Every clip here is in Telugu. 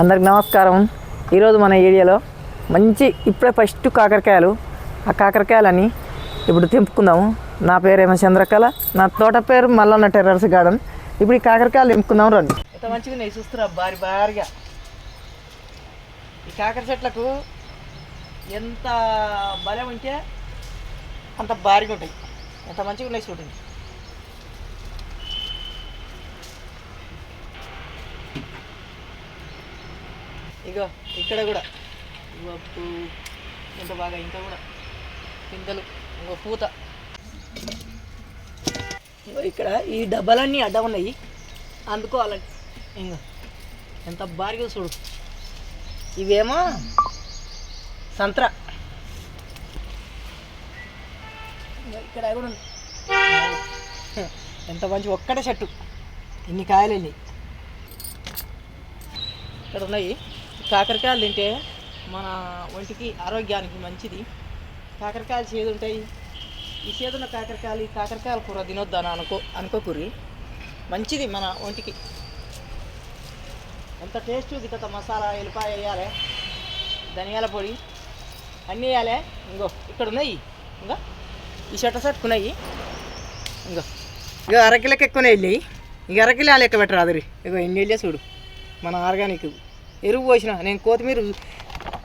అందరికి నమస్కారం. ఈరోజు మన ఏరియాలో మంచి ఇప్పుడే ఫస్ట్ కాకరకాయలు. ఆ కాకరకాయలని ఇప్పుడు తెంపుకుందాము. నా పేరేమో చంద్రకళ. నా తోట పేరు మల్లన్న టెర్రర్స్ గార్డెన్. ఇప్పుడు ఈ కాకరకాయలు తెంపుకుందాం రండి. ఎంత మంచిగా నేను చూస్తున్నా భారీ భారీగా. ఈ కాకర చెట్లకు ఎంత బలం ఉంటే అంత భారీగా ఉంటాయి. ఎంత మంచిగా ఉన్నాయి చూడండి. ఇగో ఇక్కడ కూడా. ఇవ్వప్పు ఇంత బాగా ఇంకా కూడా. పిందెలు ఇంకో పూత. ఇక్కడ ఈ డబ్బాలన్నీ అడ్డ ఉన్నాయి. అందుకోవాలండి. ఇంకా ఎంత భారీగా చూడు. ఇవేమో సంత్ర. ఇక్కడ కూడా ఉంది. ఎంత మంచి ఒక్కటే చెట్టు. ఇన్ని కాయలు ఇక్కడ ఉన్నాయి. కాకరకాయలు తింటే మన ఒంటికి ఆరోగ్యానికి మంచిది. కాకరకాయలు చేదు ఉంటాయి ఈ చేదున్న కాకరకాయలు ఈ కాకరకాయల కూర తినొద్దని అనుకో అనుకోకూరి మంచిది మన ఒంటికి. ఎంత టేస్ట్ ఉంది కదా మసాలా ఎల్లిపాయ వేయాలి ధనియాల పొడి అన్నీ వేయాలి. ఇంకో ఇక్కడ ఉన్నాయి. ఇంకా ఈ చెట్ట చెట్టుకున్నాయి ఇంకో ఇక అరకిలోకి ఎక్కువనే వెళ్ళాయి ఇక అరకిలో లెక్క పెట్టరు అదిరి. ఇగో ఎన్ని వెళ్ళే చూడు. మన ఆర్గానిక్. ఎరువు పోసిన. నేను కొత్తిమీర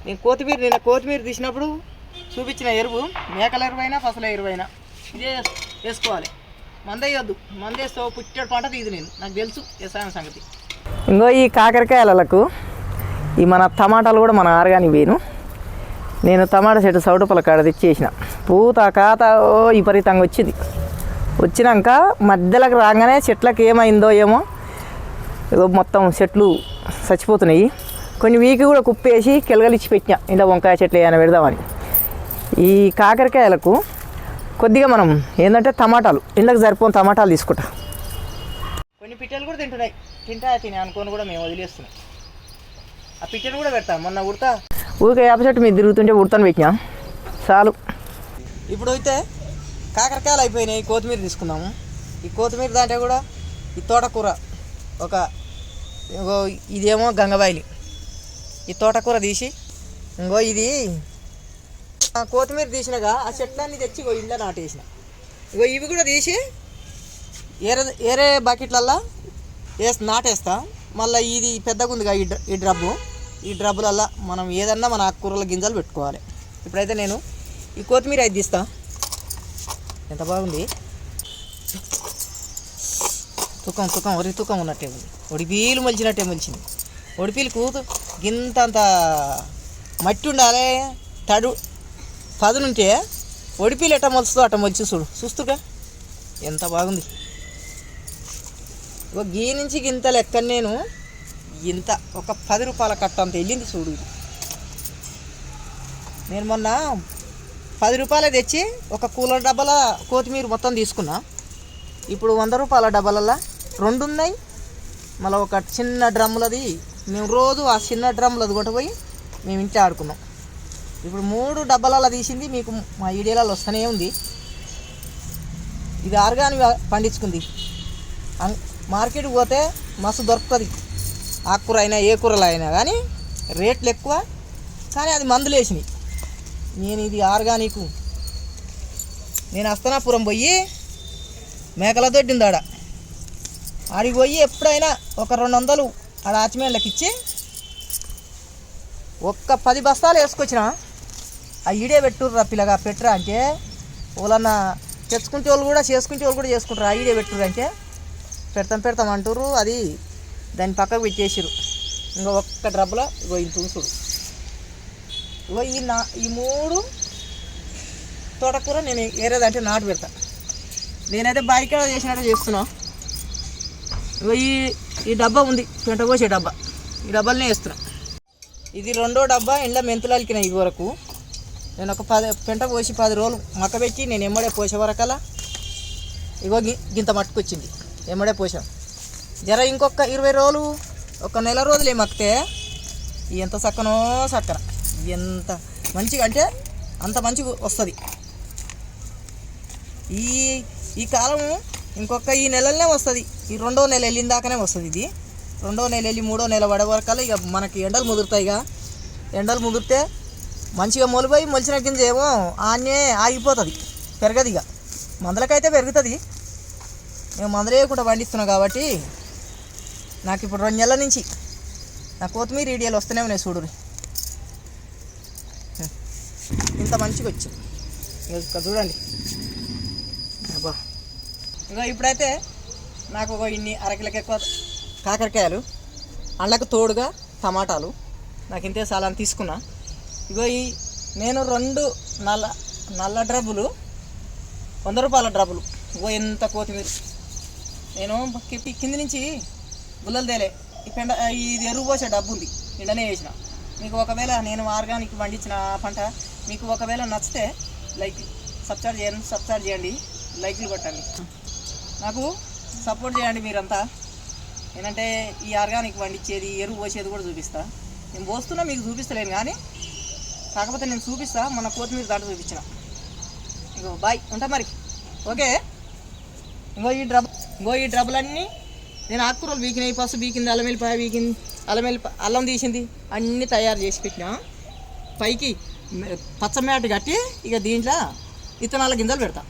నేను కొత్తిమీర నిన్న కొత్తిమీర తీసినప్పుడు చూపించిన ఎరువు. మేకల ఎరువైనా పసల ఎరువైనా. ఇదే వేసుకోవాలి. మందేయొద్దు మందేస్తావు పుట్టాడు పంట తీదు నేను. నాకు తెలుసు వ్యవసాయం సంగతి. ఇంకో ఈ కాకరకాయలకు ఈ మన టమాటాలు కూడా మన ఆరగాని వేను నేను టమాటా చెట్టు సౌటుపల కాడ తెచ్చేసిన. పూత కాత ఓ విపరీతంగా వచ్చింది. వచ్చినాక మధ్యలోకి రాగానే చెట్లకు ఏమైందో ఏమో ఏదో మొత్తం చెట్లు చచ్చిపోతున్నాయి. కొన్ని వీకి కూడా కుప్పేసి కెలగలిచ్చి పెట్టినా. ఇంట్లో వంకాయ చెట్లు ఏమైనా పెడదామని. ఈ కాకరకాయలకు కొద్దిగా మనం ఏంటంటే టమాటాలు ఇండ్లకు సరిపోని టమాటాలు తీసుకుంటా. కొన్ని పిట్టలు కూడా తింటున్నాయి. తింటా తినే అనుకోని కూడా మేము వదిలేస్తున్నాం. ఆ పిట్టలు కూడా పెడతాం. మొన్న ఉడతా. ఊరికే వేప చెట్టు మీద తిరుగుతుంటే ఉడతాను పెట్టినా. చాలు. ఇప్పుడు అయితే కాకరకాయలు అయిపోయినాయి. కొత్తిమీర తీసుకుందాము. ఈ కొత్తిమీర దాంట్లో కూడా ఈ తోటకూర ఒక ఇదేమో గంగబాయిలి ఈ తోటకూర తీసి. ఇంకో ఇది. ఆ కొత్తిమీర తీసినాక ఆ చెట్లన్నీ తెచ్చి ఇగో ఇంట్లో నాటేసిన. ఇగో ఇవి కూడా తీసి ఏరే ఏరే బకెట్లల్లో వేసి నాటేస్తా. మళ్ళీ ఇది పెద్దగా ఉందిగా ఈ డ్ర- ఈ డ్రబ్బు. ఈ డ్రబ్బులల్లో మనం ఏదన్నా మన ఆకుకూరల గింజలు పెట్టుకోవాలి. ఇప్పుడైతే నేను ఈ కొత్తిమీర అయితే తీస్తా. ఎంత బాగుంది. తుకం తుకం ఒరి తుకం ఉన్నట్టే ఉంది. ఒడిపీలు మలిచినట్టే మలిచింది. ఒడిపీలు కూతు గింత అంత మట్టి ఉండాలి. తడు పదునుంటే ఒడిపిలు ఎట్ట మొలుస్తుందో అట్ట మొలిచి చూడు. చూస్తుగా ఎంత బాగుంది. ఒక గీ నుంచి గింత లెక్క నేను ఇంత ఒక పది రూపాయల కట్ట అంత వెళ్ళింది చూడు నేను మొన్న పది రూపాయలు తెచ్చి ఒక కూలర్ డబ్బాల కొత్తిమీర మొత్తం తీసుకున్నా. ఇప్పుడు వంద రూపాయల డబ్బాలల్లో రెండు ఉన్నాయి. మళ్ళీ ఒక చిన్న డ్రమ్ములది మేము రోజు ఆ చిన్న డ్రమ్ములది కొట్టపోయి మేము ఇంట్లో ఆడుకున్నాం. ఇప్పుడు మూడు డబ్బాలలో తీసింది మీకు మా ఈడియాలలో వస్తూనే ఉంది. ఇది ఆర్గానిక్ పండించుకుంది. అం- మార్కెట్కి పోతే మస్తు దొరుకుతుంది. ఆకుకూర అయినా ఏ కూరలు అయినా కానీ రేట్లు ఎక్కువ కానీ అది మందులు వేసినాయి నేను ఇది ఆర్గానిక్. నేను అస్తనాపురం పోయి మేకల దొడ్డిందాడ ఆడికి పోయి ఎప్పుడైనా ఒక రెండు వందలు ఆడ ఆచిమేళ్ళకి ఇచ్చి ఒక్క పది బస్తాలు వేసుకొచ్చిన ఆ ఈడే పెట్టుర్రా పిల్లగా పెట్టురా అంటే వాళ్ళన్న తెచ్చుకుంటే వాళ్ళు కూడా చేసుకుంటే వాళ్ళు కూడా చేసుకుంటారు ఆ ఈడే పెట్టుర్రు అంటే పెడతాం పెడతాం అంటారు అది దాన్ని పక్కకు పెట్టేసిరు ఇంకా ఒక్క డ్రబ్బలో ఇగో ఇంత ఉంచుడు ఇగో ఈ నా ఈ మూడు తోటకూర నేను ఏరేదంటే నాటు పెడతా. నేనైతే బాయికాడ చేసినట్టు చేస్తున్నా. ఈ ఈ డబ్బా ఉంది. పెంట పోసే డబ్బా. ఈ డబ్బాలనే వేస్తున్నా. ఇది రెండో డబ్బా ఇంట్లో మెంతులు అలికిన ఇది వరకు. నేను ఒక పది పెంట పోసి పది రోజులు మక్క పెట్టి నేను ఎమ్మడే పోసే ఇగో గి- గింత మట్టుకొచ్చింది. ఎమ్మడే పోసాం. జర ఇంకొక ఇరవై రోజులు ఒక నెల రోజులు ఏమక్కితే ఎంత చక్కనో సక్కన ఎంత మంచిగా అంటే అంత మంచిగా వస్తుంది. ఈ ఈ కాలము ఇంకొక ఈ నెలలనే వస్తుంది. ఈ రెండో నెల వెళ్ళిన దాకానే వస్తుంది ఇది. రెండో నెల వెళ్ళి మూడో నెల పడే వరకల్లా ఇక మనకి ఎండలు ముదురుతాయి ఇక. ఎండలు ముదిరితే మంచిగా మొలిపోయి మొలిచిన గింజ ఏమో ఆన్నే ఆగిపోతుంది పెరగదు ఇక. మందులకైతే పెరుగుతుంది. మేము మందలేయకుండా పండిస్తున్నాం కాబట్టి నాకు ఇప్పుడు రెండు నెలల నుంచి నా కొత్తిమీర ఈడియాలు వస్తూనే ఉన్నాయి చూడు ఇంత మంచిగా వచ్చి. చూడండి. అబ్బా. ఇంకా ఇప్పుడైతే నాకు ఒక ఇన్ని అరకిలకి ఎక్కువ కాకరకాయలు అండ్లకు తోడుగా టమాటాలు నాకు ఇంతే చాలా అని తీసుకున్నా. ఇగో ఈ నేను రెండు నల్ల నల్ల డ్రబ్బులు వంద రూపాయల డ్రబ్బులు. ఇగో ఎంత కొత్తిమీర. నేను కెప్పి కింది నుంచి గుల్లలు తేలే. ఈ పెండ ఇది ఎరువు పోసే డబ్బు ఉంది. ఎండనే వేసిన. మీకు ఒకవేళ నేను ఆర్గానిక్ పండించిన పంట మీకు ఒకవేళ నచ్చితే లైక్ సబ్స్క్రైబ్ చేయండి సబ్స్క్రైబ్ చేయండి. లైక్లు కొట్టండి. నాకు సపోర్ట్ చేయండి మీరంతా. ఏంటంటే ఈ ఆర్గానిక్ పండించేది ఎరువు పోసేది కూడా చూపిస్తా. నేను పోస్తున్నా మీకు చూపిస్తలేను కానీ కాకపోతే నేను చూపిస్తా మన కొత్తిమీర దాటి చూపించిన. ఇంకో బాయ్ ఉంటా మరి. ఓకే? ఇంకో ఈ డ్రబ్ ఇంకో ఈ డ్రబ్బులన్నీ నేను ఆకుకూరలు బీకినాయి పసుపు బీకింది అల్లం వెల్లిపాయ బీకింది అల్లం వెల్లిపాయ అల్లం తీసింది అన్నీ తయారు చేసి పెట్టినా. పైకి పచ్చ మ్యాట్ కట్టి ఇక దీంట్లో విత్తనాల గింజలు పెడతా.